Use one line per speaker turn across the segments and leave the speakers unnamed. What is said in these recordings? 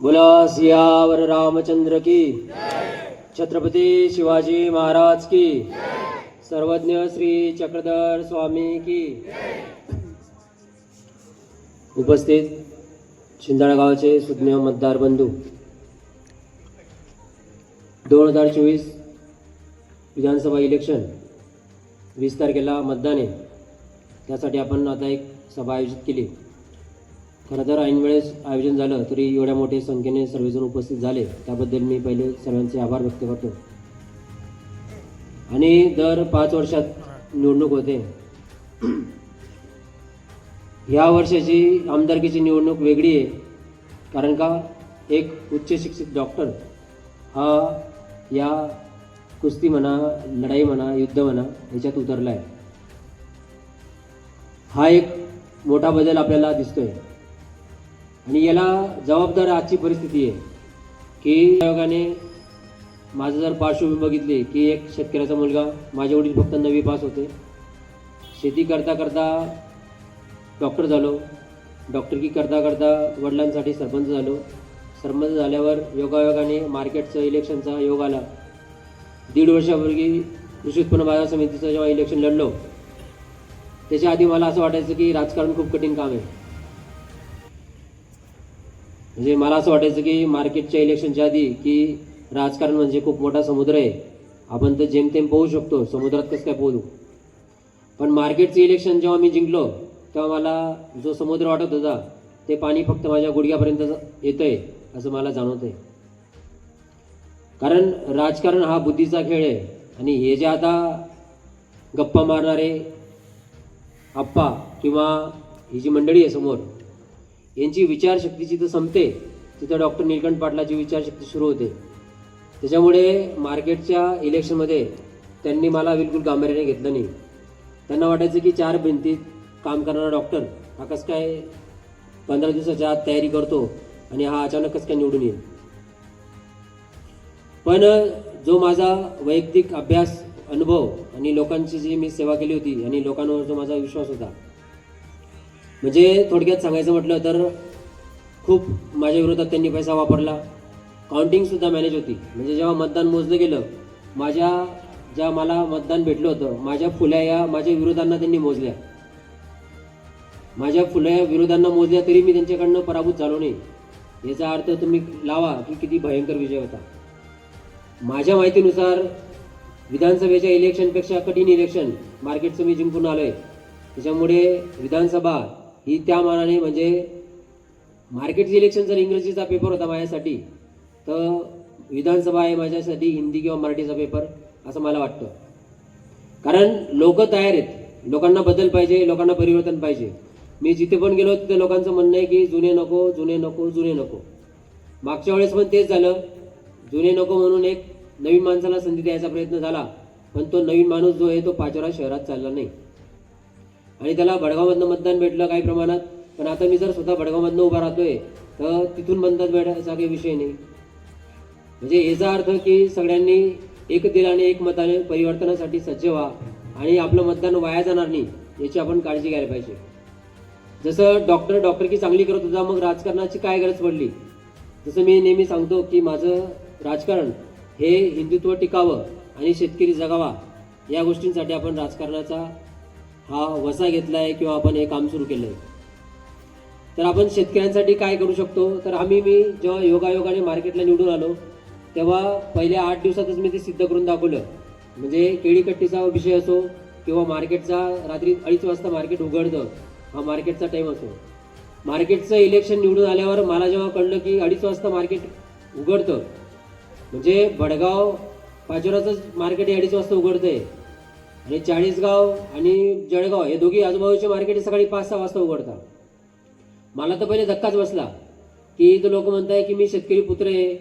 बोला सियावर रामचंद्र की छत्रपती शिवाजी महाराज की सर्वज्ञ श्री चक्रधर स्वामी की उपस्थित शिंदाळा सुज्ञ मतदार बंधू. दोन हजार चोवीस विधानसभा इलेक्शन वीस तारखेला मतदान आहे. त्यासाठी आपण आता एक सभा आयोजित केली. खरं तर ऐन वेळेस आयोजन झालं तरी एवढ्या मोठ्या संख्येने सर्वजण उपस्थित झाले. त्याबद्दल मी पहिले सर्वांचे आभार व्यक्त करतो. आणि दर पाच वर्षात निवडणूक होते. या वर्षाची आमदारकीची निवडणूक वेगळी आहे. कारण का? एक उच्च शिक्षित डॉक्टर हा या कुस्ती म्हणा लढाई म्हणा युद्ध म्हणा ह्याच्यात उतरला आहे हा एक मोठा बदल आपल्याला दिसतोय. आणि याला जबाबदार आजची परिस्थिती आहे की आयोगाने माझं जर पार्श्वभूमी बघितली की एक शेतकऱ्याचा मुलगा माझे वडील फक्त नवी पास होते. शेती करता करता डॉक्टर झालो. डॉक्टरकी करता करता वडिलांसाठी सरपंच झालो. सरपंच झाल्यावर योगायोगाने मार्केटचं इलेक्शनचा योग आला. दीड वर्षापूर्वी कृषी उत्पन्न बाजार समितीचं जेव्हा इलेक्शन लढलो त्याच्या आधी मला असं वाटायचं की राजकारण खूप कठीण काम आहे. म्हणजे मला असं वाटायचं की मार्केटच्या इलेक्शनच्या आधी की राजकारण म्हणजे खूप मोठा समुद्र आहे. आपण तर जेमतेम पोहू शकतो समुद्रात कसं काय पोहू पण मार्केटचं इलेक्शन जेव्हा मी जिंकलो तेव्हा मला जो समुद्र वाटत होता ते पाणी फक्त माझ्या गुडघ्यापर्यंत येतं आहे असं मला जाणवतंय. कारण राजकारण हा बुद्धीचा खेळ आहे आणि हे जे आता गप्पा मारणारे आप्पा किंवा ही जी मंडळी आहे समोर यांची विचारशक्ती जिथं संपते. तिथं डॉक्टर निलकंठ पाटलाची विचारशक्ती सुरू होते. त्याच्यामुळे मार्केटच्या इलेक्शनमध्ये त्यांनी मला बिलकुल गांभीर्याने घेतलं नाही. त्यांना वाटायचं की चार भिंतीत काम करणारा डॉक्टर हा कसं काय पंधरा दिवसाच्या आत तयारी करतो आणि हा अचानकच काय निवडून येईल? पण जो माझा वैयक्तिक अभ्यास अनुभव आणि लोकांची जी मी सेवा केली होती आणि लोकांवर जो माझा विश्वास होता म्हणजे थोडक्यात सांगायचं म्हटलं तर खूप माझ्या विरोधात त्यांनी पैसा वापरला. काउंटिंगसुद्धा मॅनेज होती. म्हणजे जेव्हा मतदान मोजलं गेलं माझ्या ज्या मला मतदान भेटलं होतं माझ्या फुल्या या माझ्या विरोधांना त्यांनी मोजल्या. माझ्या फुल्या विरोधांना मोजल्या तरी मी त्यांच्याकडनं पराभूत झालो नाही. याचा अर्थ तुम्ही लावा की किती भयंकर विजय होता. माझ्या माहितीनुसार विधानसभेच्या इलेक्शनपेक्षा कठीण इलेक्शन मार्केटचं मी जिंकून आलो आहे त्याच्यामुळे विधानसभा ही त्या मानाने म्हणजे मार्केटचं इलेक्शन जर इंग्रजीचा पेपर होता माझ्यासाठी तर विधानसभा आहे माझ्यासाठी हिंदी किंवा मराठीचा पेपर असं मला वाटतं. कारण लोक तयार आहेत. लोकांना बदल पाहिजे लोकांना परिवर्तन पाहिजे. मी जिथे पण गेलो तिथे लोकांचं म्हणणं आहे की जुने नको जुने नको जुने नको. मागच्या वेळेस पण तेच झालं. जुने नको म्हणून एक नवीन माणसाला संधी द्यायचा प्रयत्न झाला पण तो नवीन माणूस जो आहे तो पाचोरा शहरात चालला नाही. आणि त्याला भडगावमधनं मतदान भेटलं काही प्रमाणात. पण आता मी जर स्वतः भडगावमधनं उभा राहतोय तर तिथून मतदान भेटायचा काही विषय नाही. म्हणजे याचा अर्थ की सगळ्यांनी एक दिलाने एक मताने परिवर्तनासाठी सज्ज व्हा आणि आपलं मतदान वाया जाणार नाही याची आपण काळजी घ्यायला पाहिजे. जसं डॉक्टर डॉक्टर की चांगली करत होता मग राजकारणाची काय गरज पडली? जसं मी नेहमी सांगतो की माझं राजकारण हे हिंदुत्व टिकावं आणि शेतकरी जगावा या गोष्टींसाठी आपण राजकारणाचा हा वसा घेतला आहे किंवा आपण हे काम सुरू केलं आहे तर आपण शेतकऱ्यांसाठी काय करू शकतो? तर आम्ही मी जेव्हा योगायोगाने मार्केटला निवडून आलो तेव्हा पहिल्या आठ दिवसातच मी ते सिद्ध करून दाखवलं. म्हणजे केळीकट्टीचा विषय असो किंवा मार्केटचा रात्री अडीच वाजता मार्केट उघडतं हा मार्केटचा टाईम असो. मार्केटचं इलेक्शन निवडून आल्यावर मला जेव्हा कळलं की अडीच वाजता मार्केट उघडतं म्हणजे भडगाव पाचोराचंच मार्केट हे अडीच वाजता उघडतं आहे हे चाळीसगाव आणि जळगाव हे दोघी आजूबाजूचे मार्केट सकाळी पाच सहा वाजता उघडतात मला तर पहिले धक्काच बसला की इथं लोक म्हणताय की मी शेतकरी पुत्र आहे.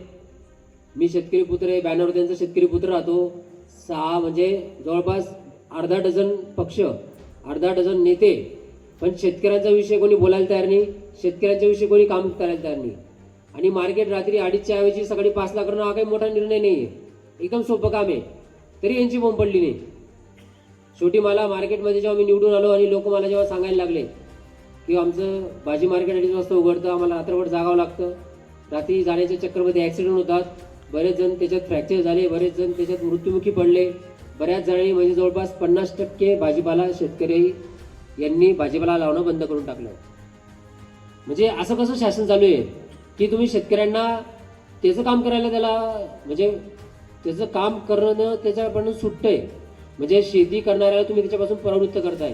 मी शेतकरी पुत्र आहे बॅनरवर त्यांचा शेतकरी पुत्र राहतो. सहा म्हणजे जवळपास अर्धा डझन पक्ष अर्धा डझन नेते. पण शेतकऱ्यांचा विषय कोणी बोलायला तयार नाही शेतकऱ्यांच्या विषयी कोणी काम करायला तयार नाही. आणि मार्केट रात्री अडीचच्या ऐवजी सकाळी पाचला करणं हा काही मोठा निर्णय नाही आहे एकदम सोपं काम आहे. तरी यांची बोंब पडली नाही. शेवटी मला मार्केटमध्ये जेव्हा मी निवडून आलो आणि लोक मला जेव्हा सांगायला लागले की आमचं भाजी मार्केट अडीच वाजता उघडतं आम्हाला रात्रभर जागावं लागतं. रात्री जाण्याच्या चक्करमध्ये ॲक्सिडेंट होतात. बरेच जण त्याच्यात फ्रॅक्चर झाले बरेच जण त्याच्यात मृत्युमुखी पडले. बऱ्याच जणांनी म्हणजे जवळपास पन्नास टक्के भाजीपाला शेतकरी यांनी भाजीपाला लावणं बंद करून टाकलं. म्हणजे असं कसं शासन चालू आहे? की तुम्ही शेतकऱ्यांना त्याचं काम करायला त्याला म्हणजे त्याचं काम करणं त्याच्याकडून सुटतंय. म्हणजे शेती करणाऱ्याला तुम्ही त्याच्यापासून प्रवृत्त करताय.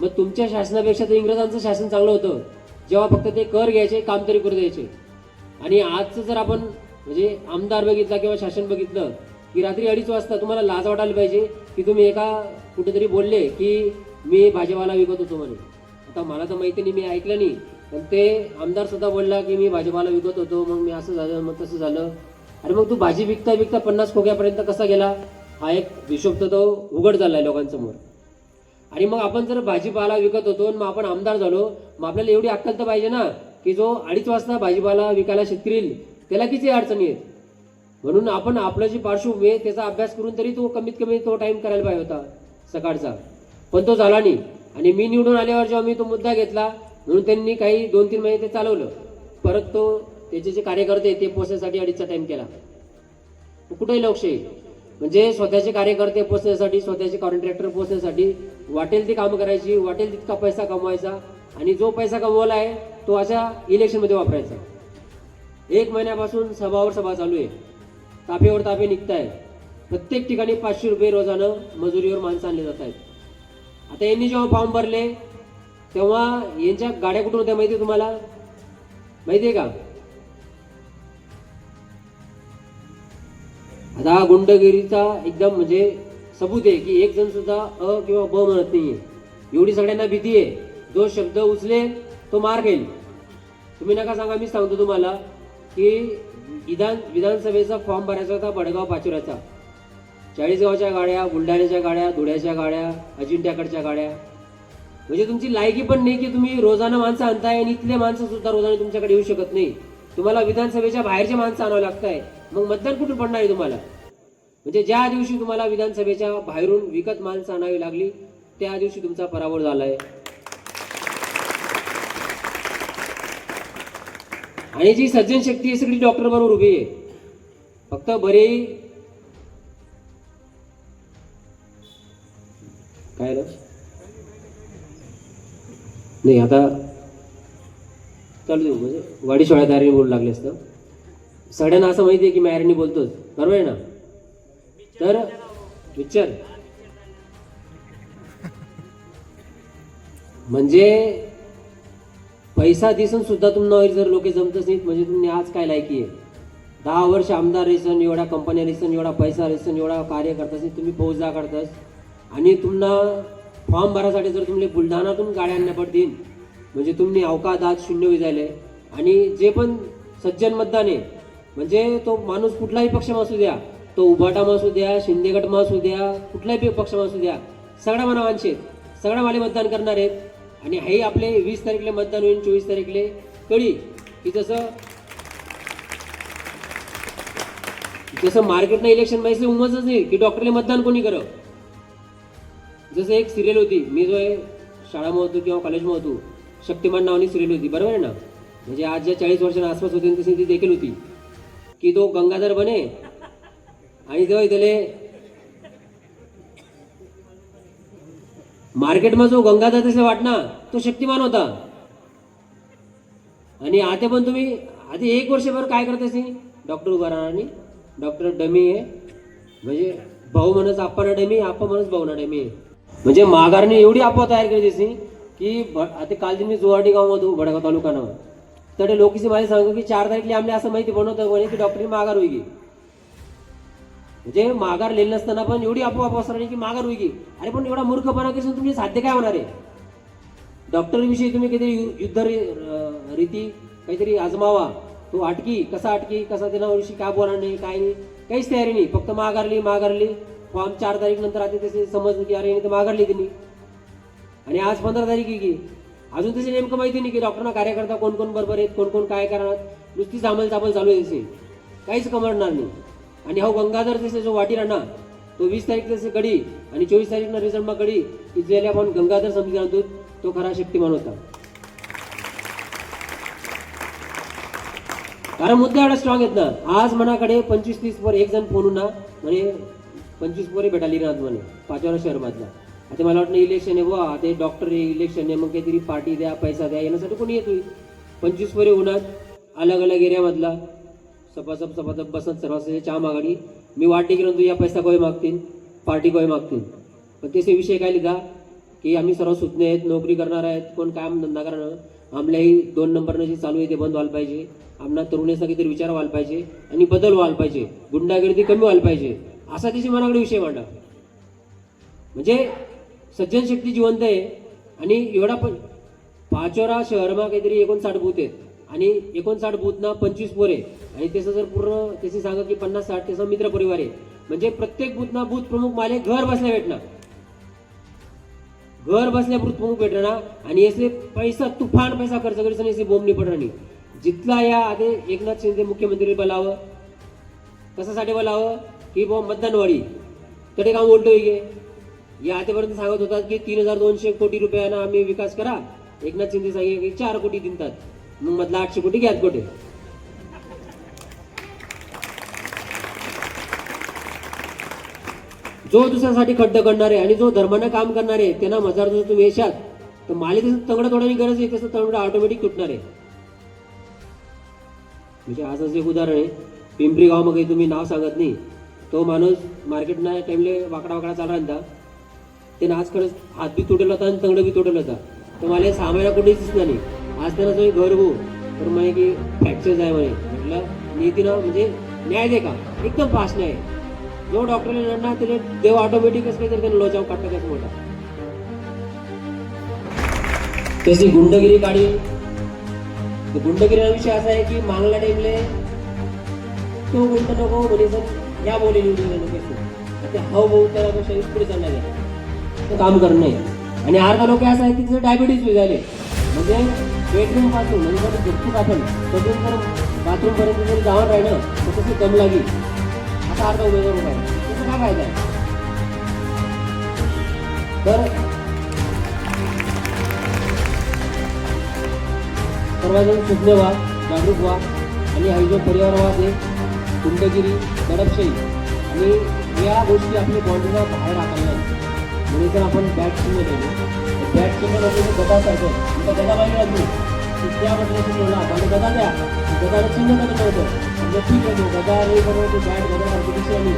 मग तुमच्या शासनापेक्षा तर इंग्रजांचं शासन चांगलं होतं. जेव्हा फक्त ते कर घ्यायचे काम तरी करू द्यायचे. आणि आजचं जर आपण म्हणजे आमदार बघितला किंवा शासन बघितलं की रात्री अडीच वाजता तुम्हाला लाज वाटायला पाहिजे की तुम्ही एका कुठेतरी बोलले की मी भाजीपाला विकत होतो म्हणे आता मला तर माहिती नाही मी ऐकलं नाही. पण ते आमदार सुद्धा बोलला की मी भाजीपाला विकत होतो मग मी असं झालं मग तसं झालं. अरे मग तू भाजी विकता विकता पन्नास खोक्यापर्यंत कसा गेला? हा एक हिशोब तर तो उघड झालाय लोकांसमोर. आणि मग आपण जर भाजीपाला विकत होतो मग आपण आमदार झालो मग आपल्याला एवढी अक्कल तर पाहिजे ना की जो अडीच वाजता भाजीपाला विकायला शेतकरी येईल त्याला किती अडचणी आहेत? म्हणून आपण आपलं जी पार्श्वभूमी आहे त्याचा अभ्यास करून तरी तो कमीत कमी तो टाईम करायला पाहिजे होता सकाळचा. पण तो झाला नाही. आणि मी निवडून आल्यावर जेव्हा मी तो मुद्दा घेतला म्हणून त्यांनी काही दोन तीन महिने ते चालवलं. परत तो त्याचे जे कार्यकर्ते ते पोचण्यासाठी अडीचचा टाईम केला. कुठेही लोकशाही? म्हणजे स्वतःचे कार्यकर्ते पोचण्यासाठी स्वतःचे कॉन्ट्रॅक्टर पोचण्यासाठी वाटेल ती कामं करायची वाटेल तितका पैसा कमवायचा आणि जो पैसा कमवला आहे तो अशा इलेक्शनमध्ये वापरायचा. एक महिन्यापासून सभावर सभा चालू आहे. तापेवर तापे निघताय प्रत्येक ठिकाणी पाचशे रुपये रोजानं मजुरीवर माणसं आणले जात आहेत. आता यांनी जेव्हा फॉर्म भरले तेव्हा यांच्या गाड्या कुठून होत्या माहिती आहे तुम्हाला? माहिती आहे का? आता हा गुंडगिरीचा एकदम म्हणजे सबूत आहे की एक जण सुद्धा अ किंवा ब म्हणत नाहीये. एवढी सगळ्यांना भीती आहे. जो शब्द उचलेल तो मार घेईल तुम्ही नका सांगा मी सांगतो तुम्हाला की विधान विधानसभेचा फॉर्म भरायचा होता बडगाव पाचोऱ्याचा. चाळीसगावच्या गाड्या बुलढाण्याच्या गाड्या धुळ्याच्या गाड्या अजिंठ्याकडच्या गाड्या. म्हणजे तुमची लायकी पण नाही की तुम्ही रोजानं माणसं आणताय आणि इथले माणसं सुद्धा रोजाने तुमच्याकडे येऊ शकत नाही. तुम्हाला विधानसभेच्या बाहेरचे माणसं आणावं लागताय. मग मतदान कुठून पडणार आहे तुम्हाला? म्हणजे ज्या दिवशी तुम्हाला विधानसभेच्या बाहेरून विकत माणसं आणावी लागली त्या दिवशी तुमचा पराभव झालाय. आणि जी सज्जन शक्ती आहे सगळी डॉक्टर बरोबर उभी आहे. फक्त बरे काय नाही आता चालू देऊ म्हणजे वाडी सोळ्या तयारी बोलू लागले असतं. सडन असं माहिती आहे की मॅरिनी बोलतोच. बरोबर आहे ना? तर विचार. म्हणजे पैसा दिसून सुद्धा तुम्हाला जर लोक जमतच नाहीत म्हणजे तुम्ही आज काय लायकी आहे? दहा वर्ष आमदार रेसन एवढ्या कंपन्या रेसन एवढा पैसा रेसन एवढा कार्य करतास तुम्ही फौजदा करतास. आणि तुम्हाला फॉर्म भरासाठी जर तुम्ही बुलढाणातून गाड्या आणण्या पडतील म्हणजे तुम्ही अवकादात शून्य विजायले. आणि जे पण सज्जन मतदान आहे म्हणजे तो माणूस कुठलाही पक्ष असू द्या तो उभाटा असू द्या शिंदेगट असू द्या कुठलाही पक्ष असू द्या सगळ्या मानवांचे आहेत. सगळ्या माले मतदान करणार आहेत. आणि हे आपले वीस तारीखले मतदान होईल चोवीस तारीखले. कळी की जसं जसं मार्केटनं इलेक्शन माहिती उमजच नाही की डॉक्टरले मतदान कोणी करं? जसं एक सिरियल होती मी जो आहे शाळामध्ये होतो किंवा कॉलेजमध्ये होतो शक्तिमान नावानी सिरियल होती बरोबर आहे ना? म्हणजे आज ज्या चाळीस वर्षांना आसपास होती तशी ती देखील होती. की तो गंगाधर बने? आणि तेव्हा त्याले मा जो गंगाधर तसे वाटना तो शक्तिमान होता। आणि आता पण तुम्ही आधी एक वर्षभर काय करते डॉक्टर उभा राहणार डॉक्टर डमी आहे. म्हणजे भाऊ म्हणत आपण डमी आपण म्हणत भाऊ ना डमी आहे. म्हणजे माघारने एवढी अफवा तयार केली त्याची की आता काल मी जोवाडी गावामध्ये भडगाव तालुकानं. तर ते मला सांगू की चार तारीखला आमले असं माहिती बनवतं म्हणे की डॉक्टरनी माघार होई म्हणजे माघार लिहिलं नसताना पण एवढी आपोआप असणार की माघार होई अरे पण एवढा मूर्खपणा करून तुम्ही साध्य काय होणार आहे? डॉक्टरविषयी तुम्ही काहीतरी यु- युद्ध रीती काहीतरी आजमावा. तो अटकी कसा अटकी कसा त्यांनाविषयी काय बोलणार नाही काय नाही काहीच तयारी नाही. फक्त माघारली माघारली फॉर्म चार तारीख नंतर आता त्याचे समजलं की अरे तर माघारली त्यांनी. आणि आज पंधरा तारीख आहे की? अजून तशी नेमकं माहिती नाही की डॉक्टरना कार्यकर्ता कोण कोण बरोबर आहेत कोण कोण काय करणार. नुसती चामल चाबल चालू आहे तशी. काहीच कमरणार नाही. आणि हा गंगाधर जसे जो वाटी राहणार तो वीस तारीख तसे कडी आणि चोवीस तारीखनं रिझल्ट मग कडी की ज्याला आपण गंगाधर समजी आणतो तो खरा शक्तिमान होता. कारण मुद्दे एवढा स्ट्रॉंग आहेत ना आज मनाकडे पंचवीस तीस वर एक जण फोन ना म्हणे पंचवीस पोरे भेटाली ना म्हणे पाचवारा शहर मधला. आता मला वाटलं इलेक्शन आहे वा ते डॉक्टर आहे इलेक्शन आहे मग काहीतरी पार्टी द्या पैसा द्या येण्यासाठी कोणी येतोय? पंचवीस पोरे उन्हात अलग अलग एरियामधला सपासप सपासप बसत सर्वांसाठी चहा मागाडी मी वाटे करून तू या पैसा कोय मागतील? पार्टी कोय मागतील? पण त्याचे विषय काय लिहिला की आम्ही सर्व सुज्ञ आहेत नोकरी करणार आहेत कोण काम धंदा करणार? आमल्याही दोन नंबरनं जे चालू आहे ते बंद व्हायला पाहिजे. आम्हाला तरुणाचा काहीतरी विचार व्हायला पाहिजे आणि बदल व्हायला पाहिजे. गुंडागिरी कमी व्हायला पाहिजे. असा त्याची मनाकडे विषय मांडा. म्हणजे सज्जन शेट्टी जिवंत आहे. आणि एवढा पण पाचोरा शहरमा काहीतरी एकोणसाठ बूथ आहेत. आणि एकोणसाठ बूथना पंचवीस पोर आहे आणि त्याचं जर पूर्ण त्याची सांगा की पन्नास साठ त्याचा मित्र परिवार आहे. म्हणजे प्रत्येक बूथना बूथ प्रमुख माले घर बसल्या भेटणार. घर बसल्या बूथ प्रमुख भेटणार. आणि याचे पैसा तुफान पैसा खर्च करीत याची बोंब निपडणार नाही. जिथला या आधी एकनाथ शिंदे मुख्यमंत्री बोलावं कशासाठी बोलावं? की बुवा मतदानवाडी. तरी काम उलटो गे या आतापर्यंत सांगत होतात की तीन हजार दोनशे कोटी रुपयानं आम्ही विकास करा. एकनाथ शिंदे सांगितले की चार कोटी दिनतात. मग मधला आठशे कोटी घ्यात कोटे जो दुसऱ्यासाठी खड्ड करणारे आणि जो धर्मानं काम करणारे त्यांना मजार जर तुम्ही येशात तर माले तसं तंगडं तोडायची गरज आहे तसं तंगडं ऑटोमॅटिक तुटणार आहे. म्हणजे असंच एक उदाहरण आहे. पिंपरी गावामध्ये तुम्ही नाव सांगत नाही. तो माणूस मार्केटना टाइमले वाकडा वाकडा चालला होता ते आज खरंच हात बी तुटला होता आणि तंगड बी तुटलं होता तर मला सहा महिना कुठेच दिसला नाही. आज त्यांना जो घर हो तर म्हणे की फ्रॅक्चर आहे म्हणे. म्हटलं नीतीनं म्हणजे न्याय दे का? एकदम फास्ट न्याय. जो डॉक्टरने लढणार त्याने देव ऑटोमॅटिकच काहीतरी त्याने लोचाव काढता कसं मोठा तशी गुंडगिरी काढी गुंडगिरीला विषय असा आहे की मागल्या टाइमले तो गुंड नको म्हणे या बोली ते हाव भाऊ त्याला पुढे चालणार आहे काम करणे आणि अर्धा लोक असं आहे की तिचं डायबिटीज झाले म्हणजे बेडरूमपासून म्हणजे जर झोपतो आपण तसून जर बाथरूम जरी जाऊन राहिलं तर तसं दम लागी आता अर्धा उमेदवार उभा आहे त्याचा काय फायदा आहे? तर सर्वजण सुज्ञ व्हा जागरूक व्हा. आणि हा जो पर्यावरणवाद आहे गुंडगिरी दडपशाही आणि या गोष्टी आपली बॉडीला बाहेर टाकायला नाही म्हणून जर आपण बॅट चिन्ह केले बॅट चिन्ह म्हणजे गदासारखं आता गदा बाहेर लागली त्या म्हटलं चिन्हला आणि गदा द्या. गदाला चिन्ह कसं नव्हतं म्हणजे ठीक आहे गदा हे बरोबर ते बॅट गदासारखी दिसली आली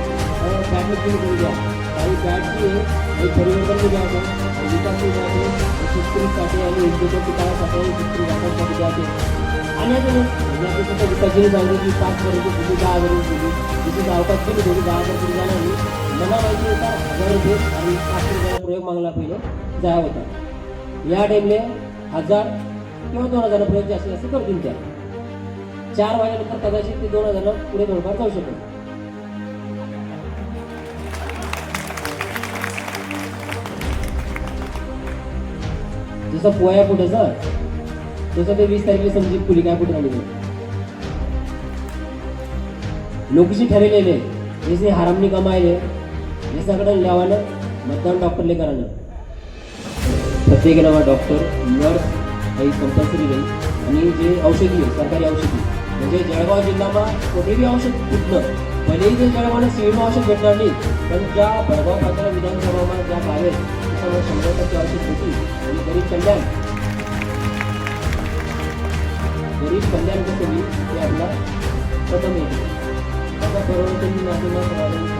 बॅटला चिन्ह करू द्या. आणि बॅट जी आहे काही परिवर्तन द्यायचं विकास द्यायचं शेतकरीसाठी आणि उद्योगाची काळासाठी शेतकरी व्यापारासाठी द्यायचे आहे आता म्हणजे आपण की पाच वर्ष तुझी दहा वर्ष दिली तिची गावकात केली थोडी दहा वर्ष रुपये जाणार नाही मला माहिती होता हजार रुपये आणि पाच रुपयाला प्रयोग मागला पहिले जाया होता या टाइमले हजार किंवा दोन हजार प्रयोग जास्तीत जास्त करतील त्या चार वाजेनंतर कदाचित ते दोन हजार पुढे थोडंफार जाऊ शकेल जसं पोया पुढेचं तसं ते वीस तारखेला समजी पुली काय कुठे आली लोकशी ठरलेले जसे हरामनी कमायले हे सगळं लावानं मतदान डॉक्टरले करायला. प्रत्येक नावा डॉक्टर नर्स काही कंपल्सरी नाही. आणि जे औषधी आहे सरकारी औषधी. म्हणजे जळगाव जिल्ह्यामा कोणीही औषध कुठलं भलेही ते जळगावला सिव्हिल औषध भेटणार नाही पण ज्या भडगाव पात्र विधानसभामध्ये ज्या बाहेर त्याच्यामुळे शंभर टक्के औषध होती आणि गरीब कल्याण गरीब कल्याण कसं होईल ते आपला प्रथम येते त्याचा बरोबर त्यांनी